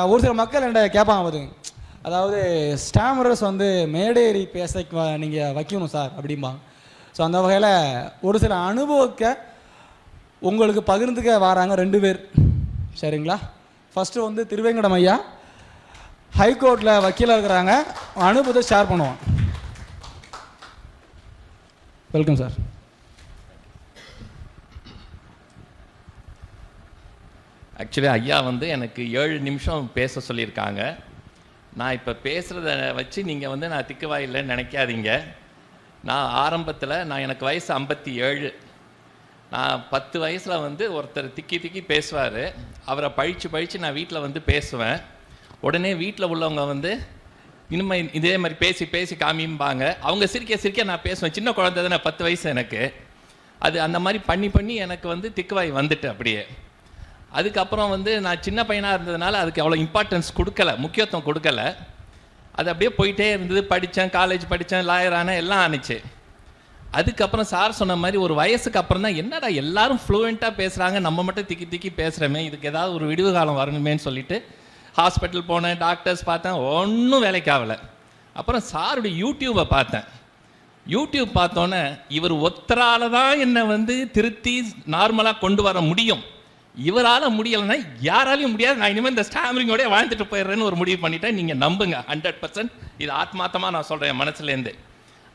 ஒரு சில மக்கள் என்ன கேட்பாங்க பாருங்க. அதாவது ஸ்டாமரஸ் வந்து மேடேறி பேச நீங்கள் வைக்கணும் சார் அப்படிம்பாங்க. ஸோ அந்த வகையில் ஒரு சில அனுபவக்க உங்களுக்கு பகிர்ந்துக்க வராங்க ரெண்டு பேர். சரிங்களா? ஃபஸ்ட்டு வந்து திருவேங்கடம் ஐயா. ஹைகோர்ட்டில் வக்கீலாக இருக்கிறாங்க. அனுபவத்தை ஷேர் பண்ணுவோம். வெல்கம் சார் ஆக்சுவலி ஐயா வந்து எனக்கு ஏழு நிமிஷம் பேச சொல்லியிருக்காங்க. நான் இப்போ பேசுகிறத வச்சு நீங்கள் வந்து நான் திக்குவாயில்லைன்னு நினைக்காதீங்க. நான் ஆரம்பத்தில் நான் எனக்கு வயசு ஐம்பத்தி ஏழு நான் பத்து வயசில் வந்து ஒருத்தர் திக்கி திக்கி பேசுவார். அவரை பழித்து பழித்து நான் வீட்டில் வந்து பேசுவேன். உடனே வீட்டில் உள்ளவங்க வந்து இனிமே இதே மாதிரி பேசி பேசி காமிம்பாங்க. அவங்க சிரிக்க சிரிக்க நான் பேசுவேன். சின்ன குழந்தை தானே பத்து வயசு எனக்கு. அது அந்த மாதிரி பண்ணி பண்ணி எனக்கு வந்து திக்குவாய் வந்துட்டு அப்படியே. அதுக்கப்புறம் வந்து நான் சின்ன பையனாக இருந்ததுனால அதுக்கு அவ்வளோ இம்பார்ட்டன்ஸ் கொடுக்கல முக்கியத்துவம் கொடுக்கல. அது அப்படியே போயிட்டே இருந்தது. படித்தேன் காலேஜ் படித்தேன் லாயர் ஆனேன் எல்லாம் ஆணுச்சு அதுக்கப்புறம் சார் சொன்ன மாதிரி ஒரு வயசுக்கு அப்புறம் தான் என்னடா எல்லாரும் ஃப்ளூவெண்ட்டாக பேசுகிறாங்க நம்ம மட்டும் திக்கி திக்கி பேசுகிறோமே இதுக்கு ஏதாவது ஒரு விடிவு காலம் வரணுமேன்னு சொல்லிட்டு ஹாஸ்பிட்டல் போனேன் டாக்டர்ஸ் பார்த்தேன் ஒன்றும் வேலைக்காகலை அப்புறம் சாருடைய யூடியூப்பை பார்த்தேன். யூடியூப் பார்த்தோன்னே இவர் ஒத்தரால தான் என்னை வந்து திருத்தி நார்மலாக கொண்டு வர முடியும். இவரால் முடியலைன்னா யாராலையும் முடியாது. நான் இனிமேல் இந்த ஸ்டாமரிங்கோடய வாழ்ந்துட்டு போயிடுறேன்னு ஒரு முடிவு பண்ணிட்டேன் நீங்கள் நம்புங்க. ஹண்ட்ரட் பர்சன்ட் இது ஆத்மாத்தமாக நான் சொல்கிறேன் என் மனசுலேருந்து.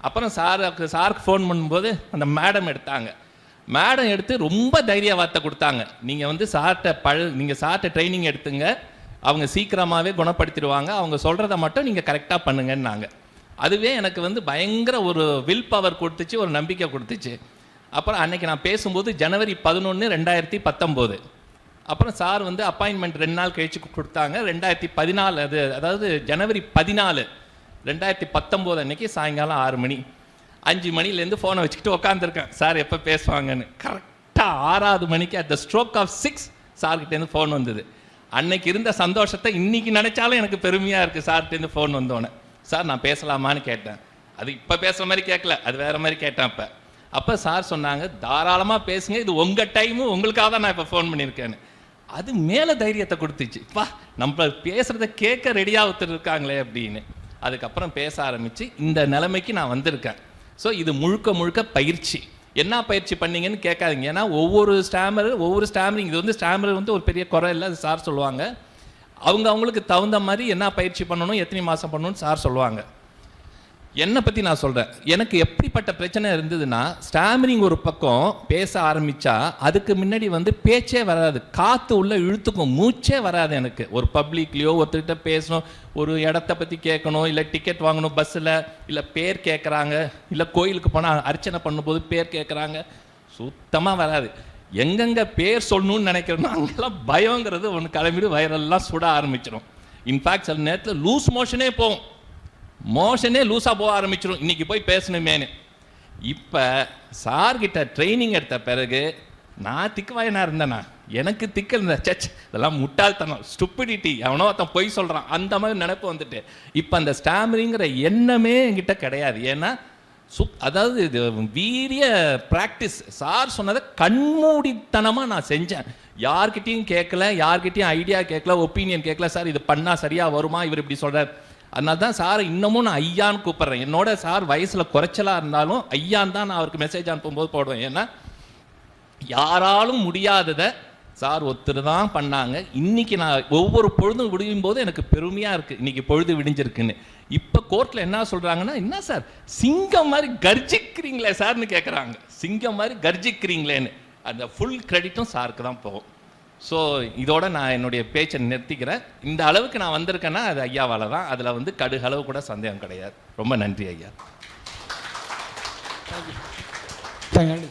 அப்புறம் சாருக்கு சாருக்கு ஃபோன் பண்ணும்போது அந்த மேடம் எடுத்தாங்க. மேடம் எடுத்து ரொம்ப தைரிய வார்த்தை கொடுத்தாங்க. நீங்கள் வந்து சார்ட்ட பழ நீங்கள் சார்ட்ட ட்ரைனிங் எடுத்துங்க. அவங்க சீக்கிரமாகவே குணப்படுத்திடுவாங்க. அவங்க சொல்கிறத மட்டும் நீங்கள் கரெக்டாக பண்ணுங்கன்னாங்க. அதுவே எனக்கு வந்து பயங்கர ஒரு வில் பவர் கொடுத்துச்சு ஒரு நம்பிக்கை கொடுத்துச்சு. அப்புறம் அன்னைக்கு நான் பேசும்போது ஜனவரி பதினொன்று ரெண்டாயிரத்தி பத்தொம்போது. அப்புறம் சார் வந்து அப்பாயின்மெண்ட் ரெண்டு நாள் கழிச்சு கொடுத்தாங்க. ரெண்டாயிரத்தி பதினாலு அது அதாவது ஜனவரி பதினாலு ரெண்டாயிரத்தி பத்தொம்போது அன்னைக்கு சாயங்காலம் ஆறு மணி. அஞ்சு மணிலேருந்து ஃபோனை வச்சுக்கிட்டு உட்காந்துருக்கேன் சார் எப்போ பேசுவாங்கன்னு. கரெக்டாக ஆறாவது மணிக்கு at the stroke of six சார்கிட்டேருந்து phone வந்தது. அன்னைக்கு இருந்த சந்தோஷத்தை இன்னைக்கு நினச்சாலும் எனக்கு பெருமையாக இருக்குது சார்கிட்டேருந்து ஃபோன் வந்தோன்னே சார் நான் பேசலாமான்னு கேட்டேன். அது இப்போ பேசுகிற மாதிரி கேட்கல. அது வேறு மாதிரி கேட்டேன் அப்போ. அப்போ சார் சொன்னாங்க தாராளமாக பேசுங்க இது உங்கள் டைமு உங்களுக்காக தான் நான் இப்போ ஃபோன் பண்ணியிருக்கேன்னு. அது மேலே தைரியத்தை கொடுத்துச்சு. பா நம்ம பேசுகிறத கேட்க ரெடியாக ஒருத்தர் இருக்காங்களே அப்படின்னு. அதுக்கப்புறம் பேச ஆரம்பித்து இந்த நிலைமைக்கு நான் வந்திருக்கேன். ஸோ இது முழுக்க முழுக்க பயிற்சி. என்ன பயிற்சி பண்ணீங்கன்னு கேட்காதீங்க. ஏன்னா ஒவ்வொரு ஸ்டாமர் ஒவ்வொரு ஸ்டாமரிங் இது வந்து ஸ்டாமர் வந்து ஒரு பெரிய குறை இல்லை அது சார் சொல்லுவாங்க. அவங்க அவங்களுக்கு தகுந்த மாதிரி என்ன பயிற்சி பண்ணணும் எத்தனை மாதம் பண்ணணும்னு சார் சொல்லுவாங்க. என்னை பற்றி நான் சொல்கிறேன் எனக்கு எப்படிப்பட்ட பிரச்சனை இருந்ததுன்னா ஸ்டாமினிங் ஒரு பக்கம் பேச ஆரம்பித்தா அதுக்கு முன்னாடி வந்து பேச்சே வராது. காற்று உள்ளே இழுத்துக்கும் மூச்சே வராது எனக்கு. ஒரு பப்ளிக்லேயோ ஒருத்தர்கிட்ட பேசணும் ஒரு இடத்த பற்றி கேட்கணும் இல்லை டிக்கெட் வாங்கணும் பஸ்ஸில் இல்லை பேர் கேட்குறாங்க இல்லை கோயிலுக்கு போனால் அர்ச்சனை பண்ணும்போது பேர் கேட்குறாங்க சுத்தமாக வராது. எங்கெங்கே பேர் சொல்லணும்னு நினைக்கிறேனோ அங்கெல்லாம் பயங்கிறது ஒன்று கிளம்பிட்டு வயரெல்லாம் சுட ஆரம்பிச்சிடும். இன்ஃபேக்ட் சில நேரத்தில் லூஸ் மோஷனே போகும். மோஷனே லூஸாக போக ஆரம்பிச்சிடும் இன்னைக்கு போய் பேசணுமேனு. இப்போ சார்கிட்ட ட்ரைனிங் எடுத்த பிறகு நான் திக்குவாயனா இருந்தேனா? எனக்கு திக்க இருந்த சச் இதெல்லாம் முட்டாள்தனம். ஸ்டுப்பிடிட்டி எவனோ ஒருத்தன் பொய் சொல்கிறான் அந்த மாதிரி நினைப்பு வந்துட்டு. இப்போ அந்த ஸ்டாமரிங்கிற எண்ணமே என்கிட்ட கிடையாது. ஏன்னா சுப் அதாவது இது வீரிய ப்ராக்டிஸ் சார் சொன்னதை கண்மூடித்தனமாக நான் செஞ்சேன். யார்கிட்டையும் கேட்கல யார்கிட்டையும் ஐடியா கேட்கல ஒப்பீனியன் கேட்கல. சார் இது பண்ணால் சரியாக வருமா? இவர் இப்படி சொல்கிறார் அதனால தான் சார் இன்னமும் நான் ஐயான்னு கூப்பிட்றேன். என்னோட சார் வயசில் குறைச்சலாக இருந்தாலும் ஐயான்னு தான் நான் அவருக்கு மெசேஜ் அனுப்பும்போது போடுவேன். ஏன்னா யாராலும் முடியாததை சார் ஒருத்தர் தான் பண்ணாங்க. இன்னைக்கு நான் ஒவ்வொரு பொழுதும் விடியும் போது எனக்கு பெருமையாக இருக்குது இன்னைக்கு பொழுது விடிஞ்சிருக்குன்னு. இப்போ கோர்ட்டில் என்ன சொல்கிறாங்கன்னா என்ன சார் சிங்கம் மாதிரி கர்ஜிக்கிறீங்களே சார்னு கேட்குறாங்க சிங்கம் மாதிரி கர்ஜிக்கிறீங்களேன்னு. அந்த ஃபுல் கிரெடிட்டும் சாருக்கு தான் போகும். ஸோ இதோட நான் என்னுடைய பேச்சை நிறுத்திக்கிறேன். இந்த அளவுக்கு நான் வந்திருக்கேன்னா அது ஐயாவால் தான் அதில் வந்து கடுகளவு கூட சந்தேகம் கிடையாது. ரொம்ப நன்றி ஐயா. தேங்க்யூ